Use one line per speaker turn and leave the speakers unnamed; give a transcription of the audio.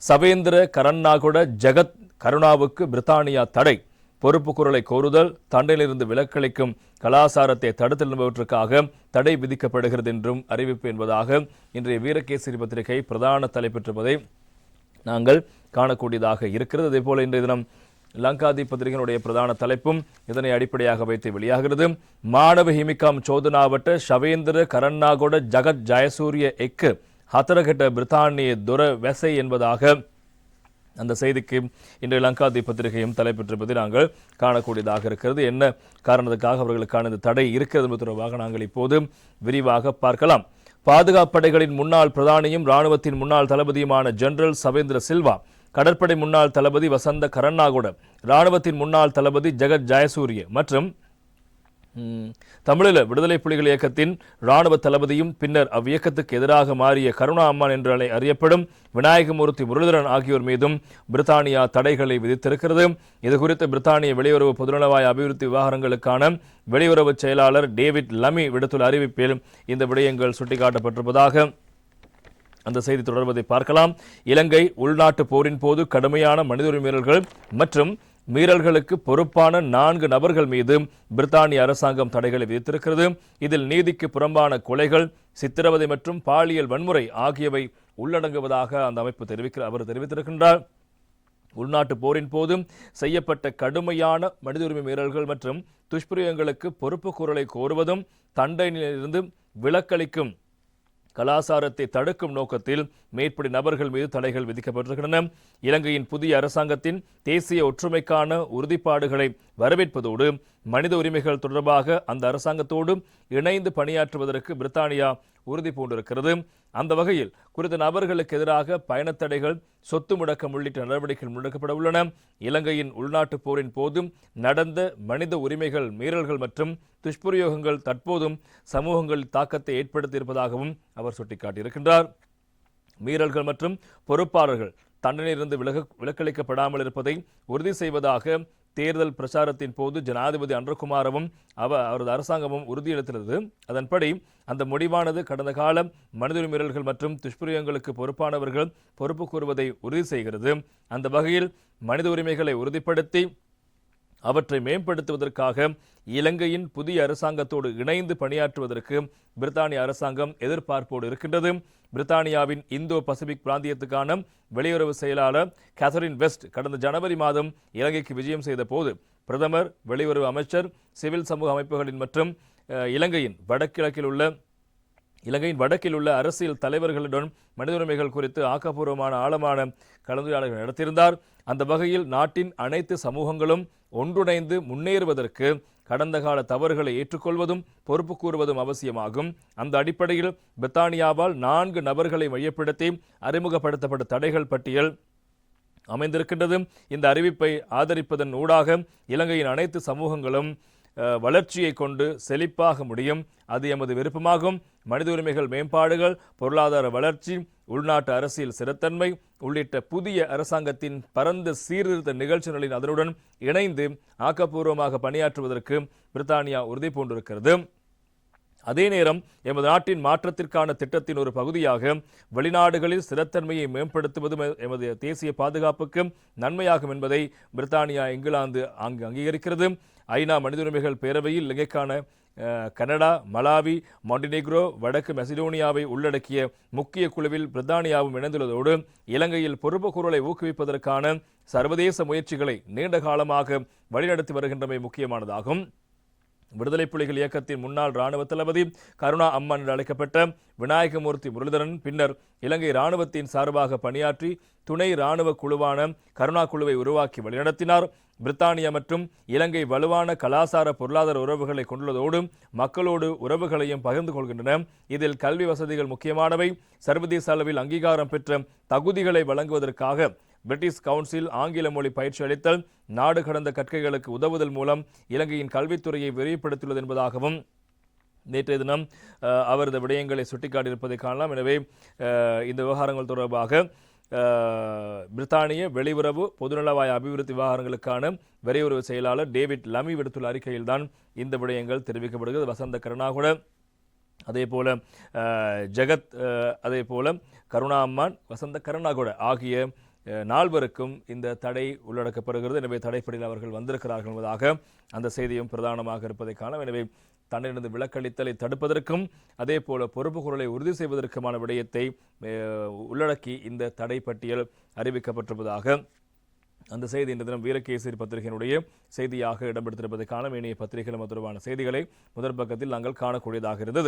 சவேந்திர கரன்னாகுட ஜெகத் கருணாவுக்கு பிரித்தானியா தடை. பொறுப்பு குரலை கோருதல் தண்டையிலிருந்து விலக்களிக்கும் கலாசாரத்தை தடுத்து நிறுவதற்காக தடை விதிக்கப்படுகிறது என்றும் அறிவிப்பு என்பதாக இன்றைய வீரகேசரி பத்திரிகை பிரதான தலைப்பெற்றிருப்பதை நாங்கள் காணக்கூடியதாக இருக்கிறது. அதே போல இன்றைய தினம் லங்காதி பத்திரிகையினுடைய பிரதான தலைப்பும் இதனை அடிப்படையாக வைத்து வெளியாகிறது. மாணவ ஹிமிகாம் சோதனாவட்ட ஷவேந்திர கரண்ணாகோட ஜகத் ஜயசூரிய எக்கு ஹத்தரகட்ட பிரித்தானிய துர வெசை என்பதாக அந்த செய்திக்கு இன்றைய லங்காதி பத்திரிகையும் தலைப்பெற்றிருப்பதை நாங்கள் காணக்கூடியதாக இருக்கிறது. என்ன காரணத்துக்காக அவர்களுக்கான இந்த தடை இருக்கிறது என்பது தொடர்பாக நாங்கள் இப்போது விரிவாக பார்க்கலாம். பாதுகாப்பு படைகளின் முன்னாள் பிரதானியும் ராணுவத்தின் முன்னாள் தளபதியுமான ஜெனரல் சவேந்திர சில்வா கடற்படை முன்னாள் தளபதி வசந்த கரண்ணாகுட ராணுவத்தின் முன்னாள் தளபதி ஜெகத் ஜெயசூரிய மற்றும் தமிழில் விடுதலை புலிகள் இயக்கத்தின் இராணுவ தளபதியும் பின்னர் அவ்வியக்கத்துக்கு எதிராக மாறிய கருணா அம்மான் என்று அறியப்படும் விநாயகமூர்த்தி முரளிதரன் ஆகியோர் மீதும் பிரித்தானியா தடைகளை விதித்திருக்கிறது. இதுகுறித்து பிரித்தானிய வெளியுறவு பொதுநலவாய அபிவிருத்தி விவகாரங்களுக்கான வெளியுறவு செயலாளர் டேவிட் லமி விடுத்துள்ள அறிவிப்பில் இந்த விடயங்கள் சுட்டிக்காட்டப்பட்டிருப்பதாக அந்த செய்தி தொடர்வதை பார்க்கலாம். இலங்கை உள்நாட்டு போரின் போது கடுமையான மனித உரிமை மற்றும் மீறல்களுக்கு பொறுப்பான நான்கு நபர்கள் மீது பிரித்தானிய அரசாங்கம் தடைகளை விதித்திருக்கிறது. இதில் நீதிக்கு புறம்பான கொலைகள் சித்திரவதை மற்றும் பாலியல் வன்முறை ஆகியவை உள்ளடங்குவதாக அந்த அமைப்பு தெரிவிக்கிற அவர் தெரிவித்திருக்கின்றார். உள்நாட்டு போரின் போதும் செய்யப்பட்ட கடுமையான மனித உரிமை மீறல்கள் மற்றும் துஷ்பிரயோகங்களுக்கு பொறுப்பு கூறலை கோருவதும் தண்டனையிலிருந்து விலக்களிக்கும் கலாசாரத்தை தடுக்கும் நோக்கத்தில் மேற்படி நபர்கள் மீது தடைகள் விதிக்கப்பட்டிருக்கின்றன. இலங்கையின் புதிய அரசாங்கத்தின் தேசிய ஒற்றுமைக்கான உறுதிப்பாடுகளை வரவேற்பதோடு மனித உரிமைகள் தொடர்பாக அந்த அரசாங்கத்தோடு இணைந்து பணியாற்றுவதற்கு பிரித்தானியா உறுதி பூண்டிருக்கிறது. அந்த வகையில் குறித்த நபர்களுக்கு எதிராக பயணத்தடைகள் சொத்து முடக்கம் உள்ளிட்ட நடவடிக்கைகள் முடக்கப்பட உள்ளன. இலங்கையின் உள்நாட்டுப் போரின் போதும் நடந்த மனித உரிமைகள் மீறல்கள் மற்றும் துஷ்பிரயோகங்கள் தற்போதும் சமூகங்களில் தாக்கத்தை ஏற்படுத்தியிருப்பதாகவும் அவர் சுட்டிக்காட்டியிருக்கின்றார். மீறல்கள் மற்றும் பொறுப்பாளர்கள் தண்டனையிலிருந்து விலக விலக்களிக்கப்படாமல் இருப்பதை உறுதி செய்வதாக தேர்தல் பிரச்சாரத்தின் போது ஜனாதிபதி அன்றகுமாரவும் அவ அவரது அரசாங்கமும் உறுதியளித்துள்ளது அதன்படி அந்த முடிவானது கடந்த கால மனித உரிமை மற்றும் துஷ்பிரயோகங்களுக்கு பொறுப்பானவர்கள் பொறுப்பு கூறுவதை உறுதி செய்கிறது. அந்த வகையில் மனித உரிமைகளை உறுதிப்படுத்தி அவற்றை மேம்படுத்துவதற்காக இலங்கையின் புதிய அரசாங்கத்தோடு இணைந்து பணியாற்றுவதற்கு பிரித்தானிய அரசாங்கம் எதிர்பார்ப்போடு இருக்கின்றது. பிரித்தானியாவின் இந்தோ பசிபிக் பிராந்தியத்துக்கான வெளியுறவு செயலாளர் கேத்தரின் வெஸ்ட் கடந்த ஜனவரி மாதம் இலங்கைக்கு விஜயம் செய்த போது பிரதமர் வெளியுறவு அமைச்சர் சிவில் சமூக அமைப்புகளின் மற்றும் இலங்கையின் வடகிழக்கில் உள்ள இலங்கையின் வடக்கில் உள்ள அரசியல் தலைவர்களுடன் மனித உரிமைகள் குறித்து ஆக்கப்பூர்வமான ஆழமான கலந்துரையாடல்கள் நடத்தியிருந்தார். அந்த வகையில் நாட்டின் அனைத்து சமூகங்களும் ஒன்றுணைந்து முன்னேறுவதற்கு கடந்த கால தவறுகளை ஏற்றுக்கொள்வதும் பொறுப்பு கூறுவதும் அவசியமாகும். அந்த அடிப்படையில் பிரித்தானியாவால் நான்கு நபர்களை மையப்படுத்தி அறிமுகப்படுத்தப்பட்ட தடைகள் பட்டியல் அமைந்திருக்கின்றது. இந்த அறிவிப்பை ஆதரிப்பதன் ஊடாக இலங்கையின் அனைத்து சமூகங்களும் வளர்ச்சியை கொண்டு செழிப்பாக முடியும். அது எமது விருப்பமாகும். மனித உரிமைகள் மேம்பாடுகள் பொருளாதார வளர்ச்சி உள்நாட்டு அரசியல் சிறத்தன்மை உள்ளிட்ட புதிய அரசாங்கத்தின் பரந்த சீர்திருத்த நிகழ்ச்சிகளின் அதனுடன் இணைந்து ஆக்கப்பூர்வமாக பணியாற்றுவதற்கு பிரித்தானியா உறுதி பூண்டிருக்கிறது அதே நேரம் எமது நாட்டின் மாற்றத்திற்கான திட்டத்தின் ஒரு பகுதியாக வெளிநாடுகளில் ஸ்திரத்தன்மையை மேம்படுத்துவதும் எமது தேசிய பாதுகாப்புக்கு நன்மையாகும் என்பதை பிரித்தானியா இங்கிலாந்து அங்கு அங்கீகரிக்கிறது. ஐநா மனித உரிமைகள் பேரவையில் இலங்கைக்கான கனடா மலாவி மாண்டினெக்ரோ வடக்கு மெசிடோனியாவை உள்ளடக்கிய முக்கிய குழுவில் பிரித்தானியாவும் இணைந்துள்ளதோடு இலங்கையில் பொறுப்பு குரலை ஊக்குவிப்பதற்கான சர்வதேச முயற்சிகளை நீண்ட காலமாக வழிநடத்தி வருகின்றமை முக்கியமானதாகும். விடுதலை புலிகள் இயக்கத்தின் முன்னாள் ராணுவ தளபதி கருணா அம்மன் என்று அழைக்கப்பட்ட விநாயகமூர்த்தி முரளிதரன் பின்னர் இலங்கை ராணுவத்தின் சார்பாக பணியாற்றி துணை ராணுவ குழுவான கருணா குழுவை உருவாக்கி வழிநடத்தினார். பிரித்தானியா மற்றும் இலங்கை வலுவான கலாசார பொருளாதார உறவுகளை கொண்டுள்ளதோடு மக்களோடு உறவுகளையும் பகிர்ந்து கொள்கின்றன. இதில் கல்வி வசதிகள் முக்கியமானவை. சர்வதேச அளவில் அங்கீகாரம் பெற்ற தகுதிகளை வழங்குவதற்காக பிரிட்டிஷ் கவுன்சில் ஆங்கில மொழி பயிற்சி அளித்தல் நாடு கடந்த கற்கைகளுக்கு உதவுதல் மூலம் இலங்கையின் கல்வித்துறையை விரிவுபடுத்தியுள்ளது என்பதாகவும் நேற்றைய தினம் அவரது அவர் இந்த விடயங்களை சுட்டிக்காட்டியிருப்பதை காணலாம். எனவே இந்த விவகாரங்கள் தொடர்பாக பிரித்தானிய வெளியுறவு பொதுநலவாய அபிவிருத்தி விவகாரங்களுக்கான வெளியுறவு செயலாளர் டேவிட் லமி விடுத்துள்ள அறிக்கையில்தான் இந்த விடயங்கள் தெரிவிக்கப்படுகிறது. வசந்த கருணாகுட அதே போல ஜெகத் அதே போல கருணா அம்மான் வசந்த கருணாகுட ஆகிய நால்வருக்கும் இந்த தடை உள்ளடக்கப்படுகிறது. எனவே தடைப்படியில் அவர்கள் வந்திருக்கிறார்கள் என்பதாக அந்த செய்தியும் பிரதானமாக இருப்பதை காண எனவே தன்னிலிருந்து விலக்களித்தலை தடுப்பதற்கும் அதே போல பொறுப்பு குரலை உறுதி செய்வதற்குமான விடயத்தை உள்ளடக்கி இந்த தடை பட்டியல் அறிவிக்கப்பட்டிருப்பதாக அந்த செய்தி இன்று தினம் வீரகேசரி பத்திரிகையினுடைய செய்தியாக இடம்பெடுத்திருப்பதை காண வேண்டிய பத்திரிகைகள் தொடர்பான செய்திகளை முதற் பக்கத்தில் நாங்கள் காணக்கூடியதாக இருந்தது.